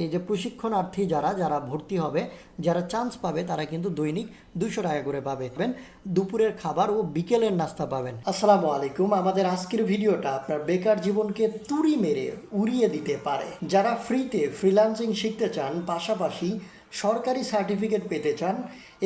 এই যে প্রশিক্ষণার্থী যারা যারা ভর্তি হবে, যারা চান্স পাবে, তারা কিন্তু দৈনিক দুশো টাকা করে পাবে। পাবেন দুপুরের খাবার ও বিকেলের নাস্তা পাবেন। আসসালামু আলাইকুম। আমাদের আজকের ভিডিওটা আপনার বেকার জীবনকে তুড়ি মেরে উড়িয়ে দিতে পারে। যারা ফ্রিতে ফ্রিল্যান্সিং শিখতে চান, পাশাপাশি সরকারি সার্টিফিকেট পেতে চান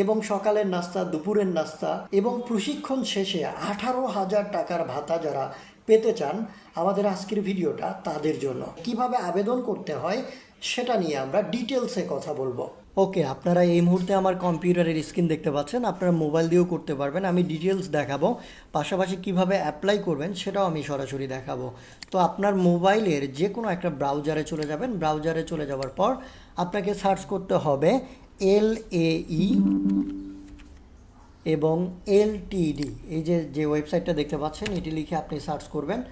এবং সকালের নাস্তা, দুপুরের নাস্তা এবং প্রশিক্ষণ শেষে আঠারো হাজার টাকার ভাতা যারা পেতে চান, আমাদের আজকের ভিডিওটা তাদের জন্য। কীভাবে আবেদন করতে হয় সেটা নিয়ে আমরা ডিটেলসে কথা বলব। ওকে আপনারা এই মুহূর্তে আমার কম্পিউটারের স্ক্রিন দেখতে পাচ্ছেন। আপনারা মোবাইল দিয়েও করতে পারবেন। আমি ডিটেলস দেখাবো। পাশাপাশি কীভাবে অ্যাপ্লাই করবেন সেটাও আমি সরাসরি দেখাবো। তো আপনার মোবাইলের যে কোনো একটা ব্রাউজারে চলে যাবেন। ব্রাউজারে চলে যাওয়ার পর আপনাকে সার্চ করতে হবে এল ই এবং এলটিডি এই যে যে ওয়েবসাইটটা দেখতে পাচ্ছেন, এটি লিখে আপনি সার্চ করবেন।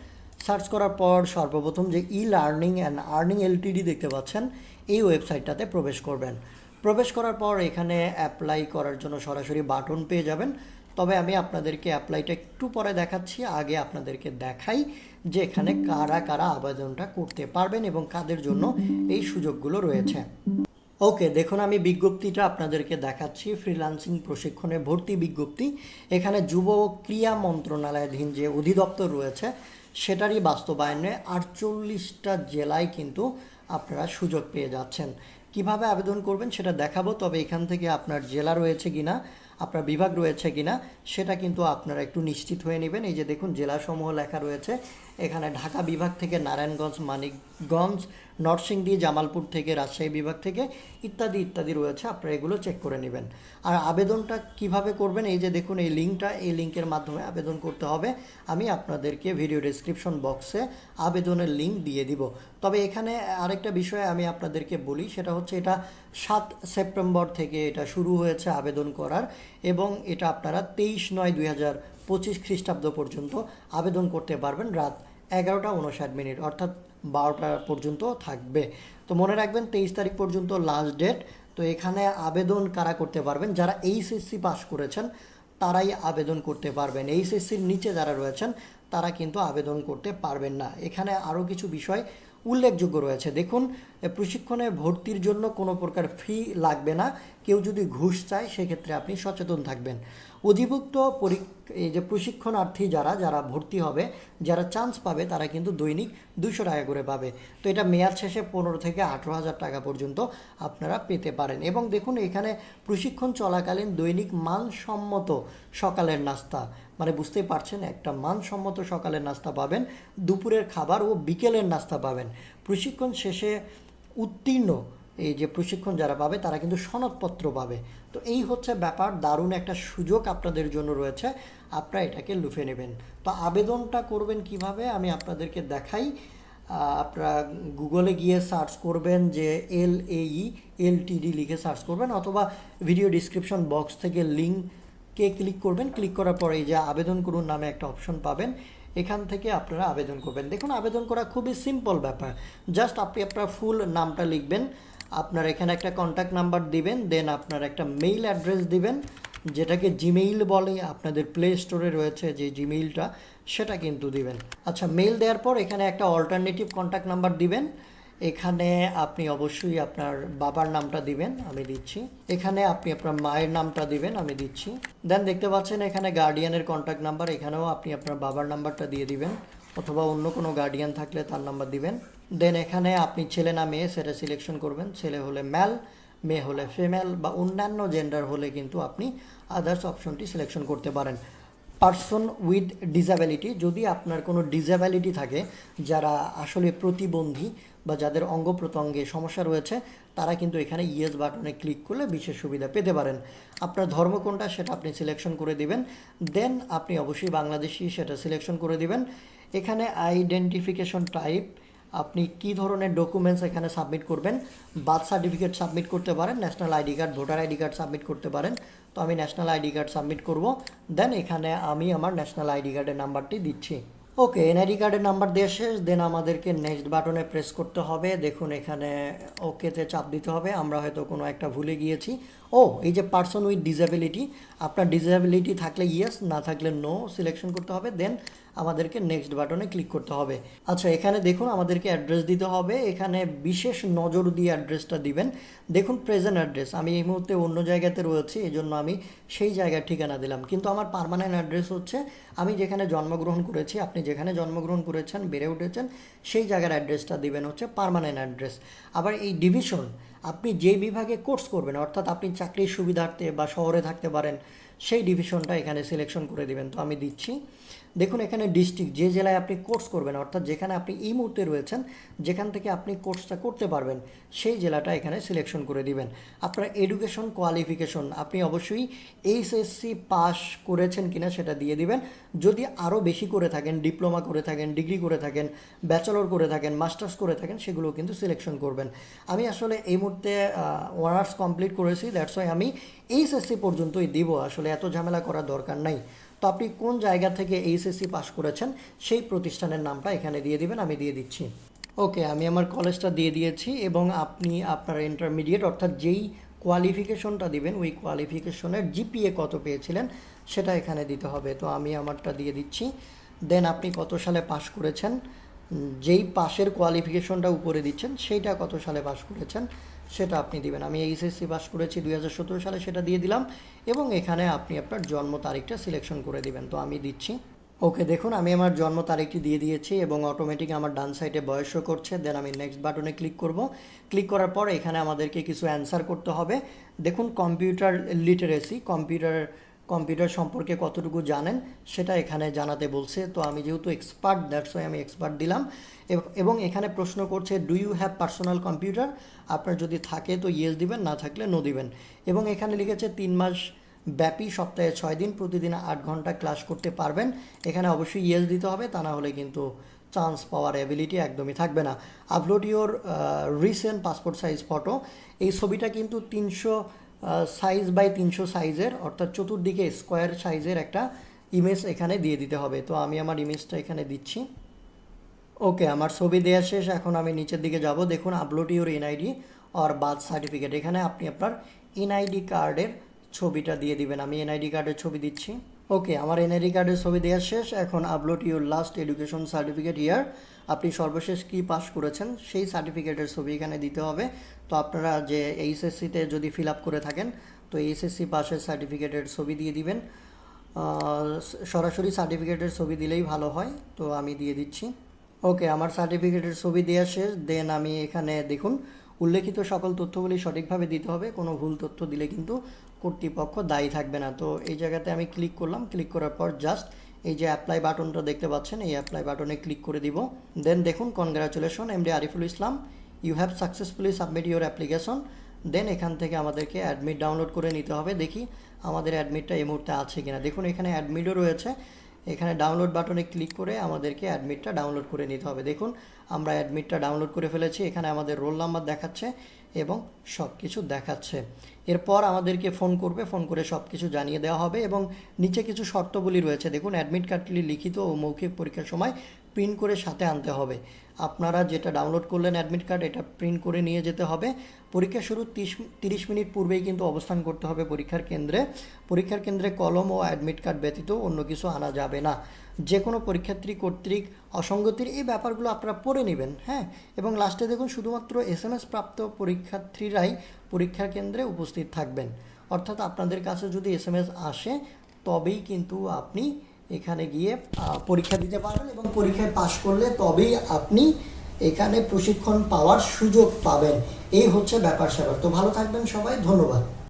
সার্চ করার পর সর্বপ্রথম যে E learning and earning LTD দেখতে পাচ্ছেন, এই ওয়েবসাইটটাতে প্রবেশ করবেন। প্রবেশ করার পর এখানে অ্যাপ্লাই করার জন্য সরাসরি বাটন পেয়ে যাবেন। তবে আমি আপনাদেরকে অ্যাপ্লাইটা একটু পরে দেখাচ্ছি, আগে আপনাদেরকে দেখাই যে এখানে কারা কারা আবেদনটা করতে পারবেন এবং কাদের জন্য এই সুযোগগুলো রয়েছে। ওকে দেখুন, আমি বিজ্ঞপ্তিটা আপনাদেরকে দেখাচ্ছি ফ্রিল্যান্সিং প্রশিক্ষণে ভর্তি বিজ্ঞপ্তি। এখানে যুব ক্রিয়া মন্ত্রণালয়াধীন যে অধিদপ্তর রয়েছে, সেটারই বাস্তবায়নে আটচল্লিশটা জেলায় কিন্তু আপনারা সুযোগ পেয়ে যাচ্ছেন। কীভাবে আবেদন করবেন সেটা দেখাবো, তবে এখান থেকে আপনার জেলা রয়েছে কিনা, আপনার বিভাগ রয়েছে কিনা, সেটা কিন্তু আপনারা একটু নিশ্চিত হয়ে নেবেন। এই যে দেখুন, জেলাসমূহ লেখা রয়েছে এখানে ঢাকা বিভাগ থেকে নারায়ণগঞ্জ, মানিকগঞ্জ, নরসিংদী, জামালপুর থেকে রাজশাহী বিভাগ থেকে ইত্যাদি ইত্যাদি রয়েছে। আপনারা এগুলো চেক করে নেবেন। আর আবেদনটা কীভাবে করবেন? এই যে দেখুন, এই লিঙ্কটা এই লিঙ্কের মাধ্যমে আবেদন করতে হবে। আমি আপনাদেরকে ভিডিও ডেসক্রিপশন বক্সে আবেদনের লিঙ্ক দিয়ে দিব। তবে এখানে আরেকটা বিষয় আমি আপনাদেরকে বলি, সেটা হচ্ছে এটা সাত সেপ্টেম্বর থেকে এটা শুরু হয়েছে আবেদন করার এবং এটা আপনারা তেইশ নয় দুই পঁচিশ খ্রিস্টাব্দ পর্যন্ত আবেদন করতে পারবেন। রাত এগারোটা উনষাট মিনিট, অর্থাৎ বারোটা পর্যন্ত থাকবে। তো মনে রাখবেন, তেইশ তারিখ পর্যন্ত লাস্ট ডেট তো এখানে আবেদন কারা করতে পারবেন? যারা এইচএসসি পাস করেছেন, তারাই আবেদন করতে পারবেন। এইচএসসির নিচে যারা রয়েছেন, তারা কিন্তু আবেদন করতে পারবেন না। এখানে আরও কিছু বিষয় উল্লেখযোগ্য রয়েছে। দেখুন প্রশিক্ষণে ভর্তির জন্য কোনো প্রকার ফি লাগবে না। কেউ যদি ঘুষ চায়, সেক্ষেত্রে আপনি সচেতন থাকবেন। অধিভুক্ত পরী এই যে প্রশিক্ষণার্থী যারা যারা ভর্তি হবে, যারা চান্স পাবে, তারা কিন্তু দৈনিক দুশো টাকা করে পাবে। তো এটা মেয়াদ শেষে পনেরো থেকে আঠেরো হাজার টাকা পর্যন্ত আপনারা পেতে পারেন। এবং দেখুন, এখানে প্রশিক্ষণ চলাকালীন দৈনিক মানসম্মত সকালের নাস্তা। মানে বুঝতেই পারছেন, একটা মানসম্মত সকালের নাস্তা পাবেন, দুপুরের খাবার ও বিকেলের নাস্তা পাবেন। প্রশিক্ষণ শেষে উত্তীর্ণ এই যে প্রশিক্ষণ যারা পাবে, তারা কিন্তু সনদপত্র পাবে। তো এই হচ্ছে ব্যাপার, দারুণ একটা সুযোগ আপনাদের জন্য রয়েছে, আপনারা এটাকে লুফে নেবেন। তো আবেদনটা করবেন কীভাবে? আমি আপনাদেরকে দেখাই। আপনারা গুগলে গিয়ে সার্চ করবেন যে এল এই এলটিডি লিখে সার্চ করবেন, অথবা ভিডিও ডিসক্রিপশন বক্স থেকে লিঙ্ককে ক্লিক করবেন। ক্লিক করার পরে এই যে আবেদন করুন নামে একটা অপশন পাবেন। এখান থেকে আপনারা আবেদন করবেন। দেখুন, আবেদন করা খুবই সিম্পল ব্যাপার। জাস্ট আপনি আপনার ফুল নামটা লিখবেন। আপনার এখানে একটা কন্ট্যাক্ট নাম্বার দিবেন দেন আপনার একটা মেইল অ্যাড্রেস দিবেন, যেটাকে জিমেইল বলে, আপনাদের প্লে স্টোরে রয়েছে যে জিমেইলটা সেটা কিন্তু দিবেন। আচ্ছা মেইল দেওয়ার পর এখানে একটা অল্টারনেটিভ কন্ট্যাক্ট নাম্বার দিবেন। এখানে আপনি অবশ্যই আপনার বাবার নামটা দিবেন, আমি দিচ্ছি। এখানে আপনি আপনার মায়ের নামটা দিবেন, আমি দিচ্ছি। দেন দেখতে পাচ্ছেন এখানে গার্ডিয়ানের কন্ট্যাক্ট নাম্বার এখানেও আপনি আপনার বাবার নাম্বারটা দিয়ে দিবেন, অথবা অন্য কোনো গার্ডিয়ান থাকলে তার নাম্বার দিবেন। দেন এখানে আপনি ছেলে না মেয়ে সেটা সিলেকশন করবেন। ছেলে হলে ম্যাল মেয়ে হলে ফিমেল বা অন্যান্য জেন্ডার হলে কিন্তু আপনি আদার্স অপশনটি সিলেকশন করতে পারেন। পার্সন উইথ ডিসএবিলিটি যদি আপনার কোনো ডিসএবিলিটি থাকে, যারা আসলে প্রতিবন্ধী বা যাদের অঙ্গ প্রত্যঙ্গে সমস্যা রয়েছে, তারা কিন্তু এখানে ইয়েস বাটনে ক্লিক করলে বিশেষ সুবিধা পেতে পারেন। আপনার ধর্ম কোনটা সেটা আপনি সিলেকশন করে দিবেন। দেন আপনি অবশ্যই বাংলাদেশি সেটা সিলেকশন করে দিবেন। এখানে আইডেন্টিফিকেশন টাইপ আপনি কি ধরনের ডকুমেন্টস এখানে সাবমিট করবেন। বার্থ সার্টিফিকেট সাবমিট করতে পারেন national ID card voter ID card submit করতে পারেন। তো আমি ন্যাশনাল আইডি কার্ড সাবমিট করব। দেন এখানে আমি আমার ন্যাশনাল আইডি কার্ডের নাম্বারটি দিচ্ছি। ওকে, এনআইডি কার্ডের নাম্বার দেওয়া শেষ, দেন আমাদেরকে নেক্সট বাটনে প্রেস করতে হবে। দেখুন, এখানে ওকেতে চাপ দিতে হবে। আমরা হয়তো কোনো একটা ভুলে গিয়েছি। ও, এই যে পার্সন উইথ ডিসেবিলিটি আপনার ডিসেবিলিটি থাকলে ইয়েস, না থাকলে নো, সিলেকশন করতে হবে। দেন আমাদেরকে নেক্সট বাটনে ক্লিক করতে হবে। আচ্ছা এখানে দেখুন আমাদেরকে অ্যাড্রেস দিতে হবে। এখানে বিশেষ নজর দিয়ে অ্যাড্রেসটা দিবেন। দেখুন প্রেজেন্ট অ্যাড্রেস আমি এই মুহূর্তে অন্য জায়গাতে রয়েছি এই জন্য আমি সেই জায়গার ঠিকানা দিলাম। কিন্তু আমার পার্মানেন্ট অ্যাড্রেস হচ্ছে, আমি যেখানে জন্মগ্রহণ করেছি, আপনি যেখানে জন্মগ্রহণ করেছেন, বেড়ে উঠেছেন, সেই জায়গার অ্যাড্রেসটা দিবেন হচ্ছে পার্মানেন্ট অ্যাড্রেস আবার এই ডিভিশন আপনি যে বিভাগে কোর্স করবেন, অর্থাৎ আপনি চাকরির সুবিধার্থে বা শহরে থাকতে পারেন সেই ডিভিশনটা এখানে সিলেকশন করে দিবেন। তো আমি দিচ্ছি। দেখুন, এখানে ডিস্ট্রিক্ট যে জেলায় আপনি কোর্স করবেন, অর্থাৎ যেখানে আপনি এই মুহূর্তে রয়েছেন, যেখান থেকে আপনি কোর্সটা করতে পারবেন, সেই জেলাটা এখানে সিলেকশন করে দিবেন। আপনার এডুকেশন কোয়ালিফিকেশন আপনি অবশ্যই এইচএসসি পাস করেছেন কিনা সেটা দিয়ে দিবেন। যদি আরও বেশি করে থাকেন ডিপ্লোমা করে থাকেন ডিগ্রি করে থাকেন ব্যাচেলর করে থাকেন মাস্টার্স করে থাকেন, সেগুলো কিন্তু সিলেকশন করবেন। আমি আসলে এই মুহূর্তে অনার্স কমপ্লিট করেছি দ্যাটস ওয়াই আমি এইচএসসি পর্যন্তই দিব আসলে। এত ঝামেলা করার দরকার নাই। তো আপনি কোন জায়গা থেকে এইচএসসি পাস করেছেন, সেই প্রতিষ্ঠানের নামটা এখানে দিয়ে দিবেন, আমি দিয়ে দিচ্ছি। ওকে, আমি আমার কলেজটা দিয়ে দিয়েছি এবং আপনি আপনার ইন্টারমিডিয়েট অর্থাৎ যেই কোয়ালিফিকেশনটা দিবেন, ওই কোয়ালিফিকেশনের জিপিএ কত পেয়েছিলেন, সেটা এখানে দিতে হবে। তো আমি আমারটা দিয়ে দিচ্ছি। দেন আপনি কত সালে পাশ করেছেন যেই পাশের কোয়ালিফিকেশনটা উপরে দিচ্ছেন, সেইটা কত সালে পাস করেছেন, সেটা আপনি দিবেন। আমি এইচএসসি পাস করেছি দু হাজার সতেরো সালে, সেটা দিয়ে দিলাম, এবং এখানে আপনি আপনার জন্ম তারিখটা সিলেকশন করে দিবেন। তো আমি দিচ্ছি। ওকে, দেখুন, আমি আমার জন্ম তারিখটি দিয়ে দিয়েছি, এবং অটোমেটিক আমার ডান সাইডে বয়সও করছে দেন আমি নেক্সট বাটনে ক্লিক করব। ক্লিক করার পর এখানে আমাদেরকে কিছু অ্যান্সার করতে হবে। দেখুন কম্পিউটার লিটারেসি কম্পিউটার কম্পিউটার সম্পর্কে কতটুকু জানেন, সেটা এখানে জানাতে বলছে। তো আমি যেহেতু এক্সপার্ট দ্যাটস ওয়াই আমি এক্সপার্ট দিলাম। এবং এখানে প্রশ্ন করছে do you have personal computer আপনার যদি থাকে তো ইয়েস দিবেন, না থাকলে নো দিবেন। এবং এখানে লিখেছে, তিন মাস ব্যাপী, সপ্তাহে ছয় দিন, প্রতিদিন আট ঘণ্টা ক্লাস করতে পারবেন। এখানে অবশ্যই ইয়েস দিতে হবে, তা না হলে কিন্তু চান্স পাওয়ার অ্যাবিলিটি একদমই থাকবে না। Upload your recent passport size photo এই ছবিটা কিন্তু তিনশো সাইজ বাই তিনশো সাইজের অর্থাৎ চতুর্দিকে স্কোয়ার সাইজের একটা ইমেজ এখানে দিয়ে দিতে হবে। তো আমি আমার ইমেজটা এখানে দিচ্ছি। ওকে, আমার ছবি দেওয়া শেষ, এখন আমি নিচের দিকে যাব। দেখুন আপলোড ইউর এনআইডি আর বার্থ সার্টিফিকেট এখানে আপনি আপনার এনআইডি কার্ডের ছবিটা দিয়ে দিবেন। আমি এনআইডি কার্ডের ছবি দিচ্ছি। ওকে আমার এনআইডি কার্ডের ছবি দেওয়া শেষ। এখন upload your last education certificate year আপনি সর্বশেষ কি পাস করেছেন, সেই সার্টিফিকেটের ছবি এখানে দিতে হবে। তো আপনারা যে এইচএসসিতে যদি ফিল আপ করে থাকেন, তো এইচএসসি পাসের সার্টিফিকেটের ছবি দিয়ে দিবেন। সরাসরি সার্টিফিকেটের ছবি দিলেই ভালো হয়, তো আমি দিয়ে দিচ্ছি। ওকে আমার সার্টিফিকেটের ছবি দেওয়া শেষ। দেন আমি এখানে দেখুন উল্লেখিত সকল তথ্যগুলি সঠিকভাবে দিতে হবে, কোনো ভুল তথ্য দিলে কিন্তু কর্তৃপক্ষ দায়ী থাকবে না। তো এই জায়গাতে আমি ক্লিক করলাম ক্লিক করার পর জাস্ট এই যে অ্যাপ্লাই বাটনটা দেখতে পাচ্ছেন, এই অ্যাপ্লাই বাটনে ক্লিক করে দিব। দেন দেখুন congratulation MD Ariful Islam you have successfully submit your application then এখান থেকে আমাদেরকে অ্যাডমিট ডাউনলোড করে নিতে হবে। দেখি আমাদের অ্যাডমিটটা এই মুহূর্তে আছে কিনা। দেখুন, এখানে অ্যাডমিটও রয়েছে। এখানে ডাউনলোড বাটনে ক্লিক করে আমাদেরকে অ্যাডমিটটা ডাউনলোড করে নিতে হবে। দেখুন, আমরা অ্যাডমিটটা ডাউনলোড করে ফেলেছি, এখানে আমাদের রোল নাম্বার দেখাচ্ছে এবং সব কিছু দেখাচ্ছে। এরপর আমাদেরকে ফোন করবে ফোন করে সব কিছু জানিয়ে দেওয়া হবে এবং নিচে কিছু শর্তবলী রয়েছে। দেখুন অ্যাডমিট কার্ডটি লিখিত ও মৌখিক পরীক্ষার সময় প্রিন্ট করে সাথে আনতে হবে। আপনারা যেটা ডাউনলোড করলেন অ্যাডমিট কার্ড এটা প্রিন্ট করে নিয়ে যেতে হবে। পরীক্ষা তিরিশ তিরিশ মিনিট পূর্বেই কিন্তু অবস্থান করতে হবে পরীক্ষার কেন্দ্রে। পরীক্ষার কেন্দ্রে কলম ও অ্যাডমিট কার্ড ব্যতীত অন্য কিছু আনা যাবে না। যে কোনো পরীক্ষার্থী কর্তৃক অসঙ্গতির এই ব্যাপারগুলো আপনারা পড়ে নেবেন হ্যাঁ? এবং লাস্টে দেখুন, শুধুমাত্র এস এম এস প্রাপ্ত পরীক্ষার্থীরাই পরীক্ষা কেন্দ্রে উপস্থিত থাকবেন। অর্থাৎ আপনাদের কাছে যদি এস এম এস আসে, তবেই কিন্তু আপনি এখানে গিয়ে পরীক্ষা দিতে পারবেন এবং পরীক্ষায় পাশ করলে তবেই আপনি এখানে প্রশিক্ষণ পাওয়ার সুযোগ পাবেন। এই হচ্ছে ব্যাপার স্যাপার তো ভালো থাকবেন সবাই, ধন্যবাদ।